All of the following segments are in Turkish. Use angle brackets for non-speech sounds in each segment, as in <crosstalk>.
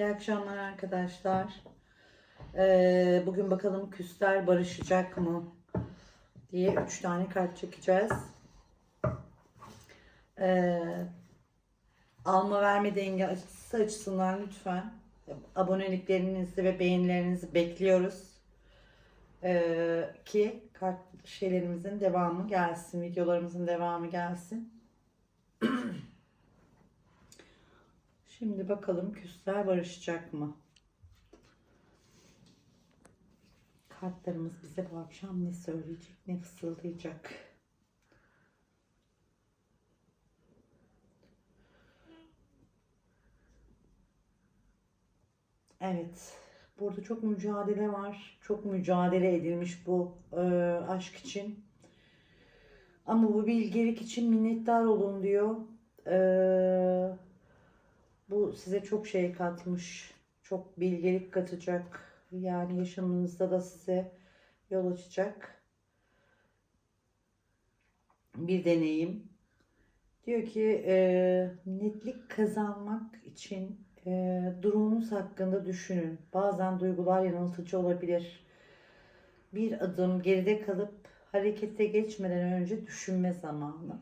İyi akşamlar arkadaşlar. Ee, bugün bakalım küsler barışacak mı diye 3 tane kart çekeceğiz. Ee, alma verme dengesi açısından lütfen aboneliklerinizi ve beğenilerinizi bekliyoruz. Ee, ki kart şeylerimizin devamı gelsin, videolarımızın devamı gelsin. <clears throat> Şimdi bakalım küsler barışacak mı? Kartlarımız bize bu akşam ne söyleyecek, ne fısıldayacak? Evet, burada çok mücadele var. Çok mücadele edilmiş bu e, aşk için. Ama bu bilgelik için minnettar olun diyor. Eee bu size çok şey katmış. Çok bilgelik katacak. Yani yaşamınızda da size yol açacak. Bir deneyim. Diyor ki e, netlik kazanmak için e, durumunuz hakkında düşünün. Bazen duygular yanıltıcı olabilir. Bir adım geride kalıp harekete geçmeden önce düşünme zamanı.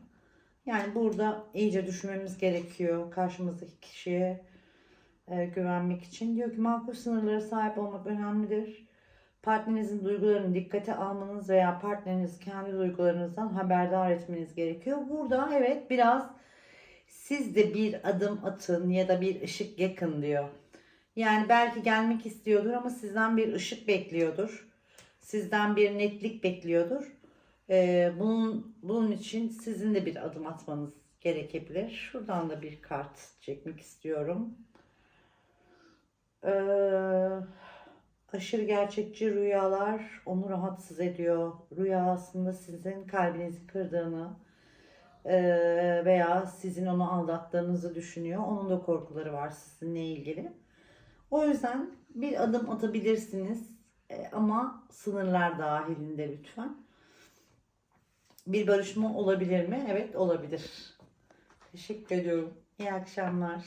Yani burada iyice düşünmemiz gerekiyor karşımızdaki kişiye e, güvenmek için. Diyor ki makul sınırlara sahip olmak önemlidir. Partnerinizin duygularını dikkate almanız veya partneriniz kendi duygularınızdan haberdar etmeniz gerekiyor. Burada evet biraz siz de bir adım atın ya da bir ışık yakın diyor. Yani belki gelmek istiyordur ama sizden bir ışık bekliyordur. Sizden bir netlik bekliyordur. Ee, bunun, bunun için sizin de bir adım atmanız gerekebilir. Şuradan da bir kart çekmek istiyorum. Ee, aşırı gerçekçi rüyalar onu rahatsız ediyor. Rüya aslında sizin kalbinizi kırdığını e, veya sizin onu aldattığınızı düşünüyor. Onun da korkuları var sizinle ilgili. O yüzden bir adım atabilirsiniz E, ama sınırlar dahilinde lütfen. Bir barışma olabilir mi? Evet olabilir. Teşekkür ediyorum. İyi akşamlar.